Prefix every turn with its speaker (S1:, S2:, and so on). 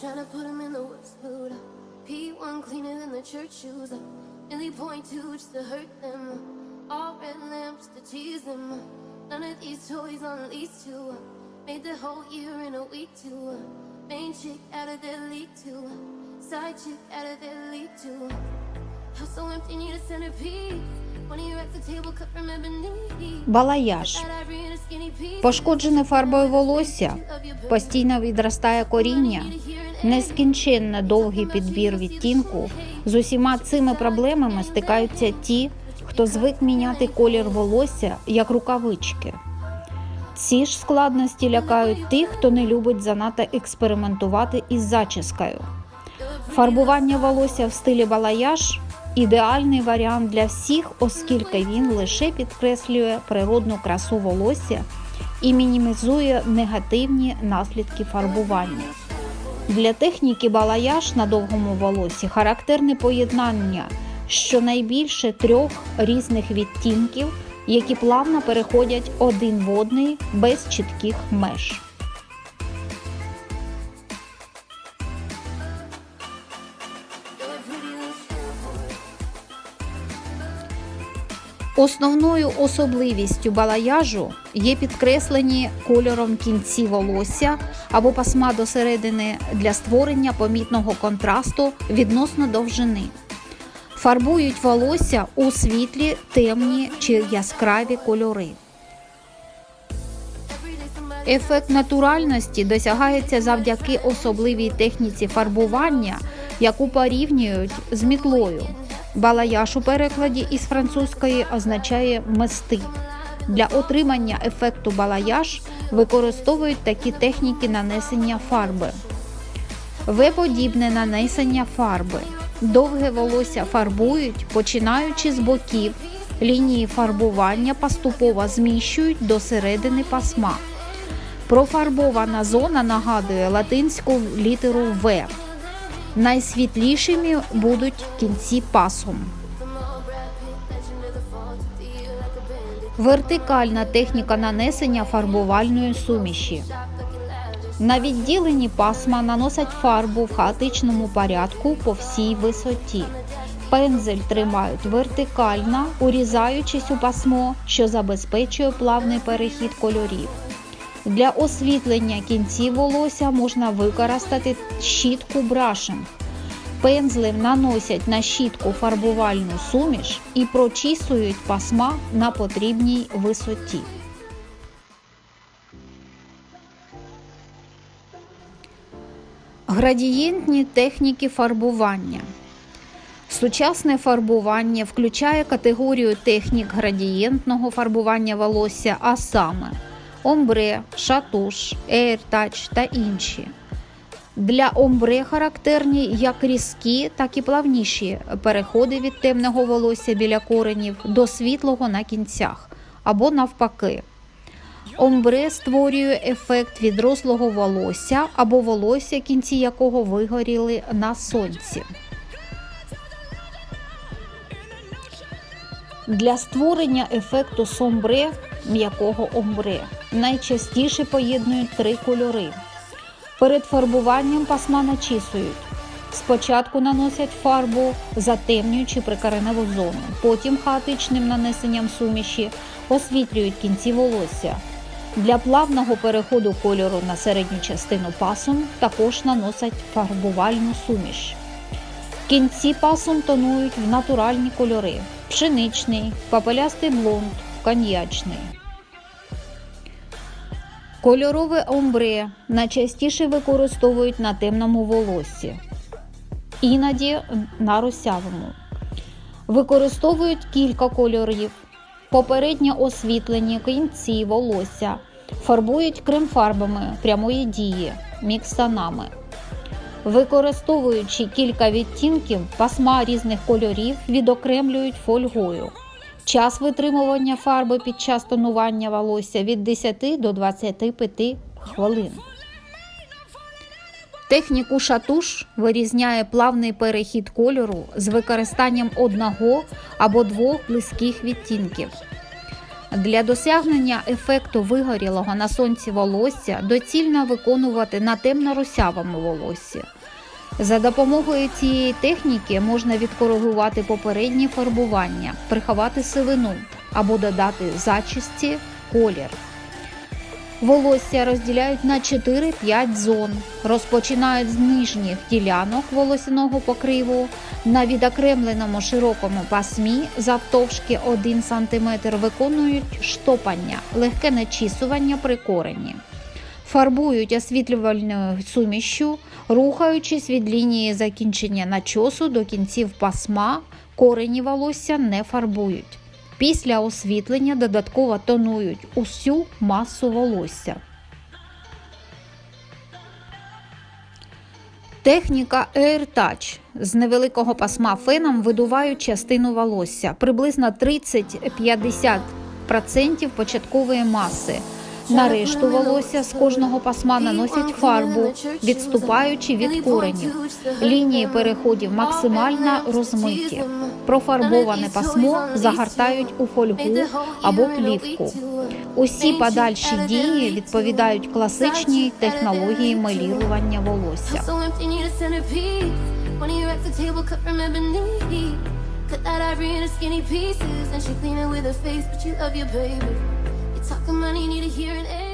S1: Trying to put him in the worst mood. P1 cleaner than the church shoes. Nearly point two just to hurt them. All red lamps to tease them. None of these toys on lease to. Uh, made the whole year in a week too. Uh, main chick out of their league too. Uh, side chick out of their league too. House so empty, need a centerpiece.
S2: Балаяж. Пошкоджене фарбою волосся, постійно відростає коріння, нескінченно довгий підбір відтінку. З усіма цими проблемами стикаються ті, хто звик міняти колір волосся як рукавички. Ці ж складності лякають тих, хто не любить занадто експериментувати із зачіскою. Фарбування волосся в стилі балаяж ідеальний варіант для всіх, оскільки він лише підкреслює природну красу волосся і мінімізує негативні наслідки фарбування. Для техніки балаяж на довгому волосі характерне поєднання щонайбільше трьох різних відтінків, які плавно переходять один в одний без чітких меж. Основною особливістю балаяжу є підкреслені кольором кінці волосся або пасма до середини для створення помітного контрасту відносно довжини. Фарбують волосся у світлі, темні чи яскраві кольори. Ефект натуральності досягається завдяки особливій техніці фарбування, яку порівнюють з мітлою. Балаяж у перекладі із французької означає мести. Для отримання ефекту балаяж використовують такі техніки нанесення фарби. В-подібне нанесення фарби. Довге волосся фарбують, починаючи з боків. Лінії фарбування поступово зміщують до середини пасма. Профарбована зона нагадує латинську літеру В. Найсвітлішими будуть кінці пасом. Вертикальна техніка нанесення фарбувальної суміші. На відділені пасма наносять фарбу в хаотичному порядку по всій висоті. Пензель тримають вертикально, урізаючись у пасмо, що забезпечує плавний перехід кольорів. Для освітлення кінців волосся можна використати щітку брашинг. Пензлем наносять на щітку фарбувальну суміш і прочісують пасма на потрібній висоті. Градієнтні техніки фарбування. Сучасне фарбування включає категорію технік градієнтного фарбування волосся, а саме омбре, шатуш, ейртач та інші. Для омбре характерні як різкі, так і плавніші переходи від темного волосся біля коренів до світлого на кінцях або навпаки. Омбре створює ефект відрослого волосся або волосся, кінці якого вигоріли на сонці. Для створення ефекту сомбре м'якого омбре найчастіше поєднують три кольори. Перед фарбуванням пасма начісують. Спочатку наносять фарбу, затемнюючи прикореневу зону. Потім хаотичним нанесенням суміші освітлюють кінці волосся. Для плавного переходу кольору на середню частину пасом також наносять фарбувальну суміш. Кінці пасом тонують в натуральні кольори: пшеничний, папелястий блонд, коньячний. Кольорове омбре найчастіше використовують на темному волоссі, іноді на русявому. Використовують кілька кольорів, попередньо освітлені кінці волосся, фарбують крем-фарбами прямої дії, мікстанами. Використовуючи кілька відтінків, пасма різних кольорів відокремлюють фольгою. Час витримування фарби під час тонування волосся від 10 до 25 хвилин. Техніку шатуш вирізняє плавний перехід кольору з використанням одного або двох близьких відтінків. Для досягнення ефекту вигорілого на сонці волосся доцільно виконувати на темно-русявому волоссі. За допомогою цієї техніки можна відкоригувати попереднє фарбування, приховати сивину або додати зачісті колір. Волосся розділяють на 4-5 зон. Розпочинають з нижніх ділянок волосяного покриву. На відокремленому широкому пасмі завтовшки 1 см виконують штопання, легке начісування при корені. Фарбують освітлювальною сумішшю, рухаючись від лінії закінчення начосу до кінців пасма, корені волосся не фарбують. Після освітлення додатково тонують усю масу волосся. Техніка Air Touch. З невеликого пасма феном видувають частину волосся, приблизно 30-50% початкової маси. На решту волосся з кожного пасма наносять фарбу, відступаючи від коренів. Лінії переходів максимально розмиті. Профарбоване пасмо загортають у фольгу або плівку. Усі подальші дії відповідають класичній технології мелірування волосся.
S1: Cut that ivory into skinny pieces. And she clean it with her face, but you love your baby. Talking money, need a hearing aid.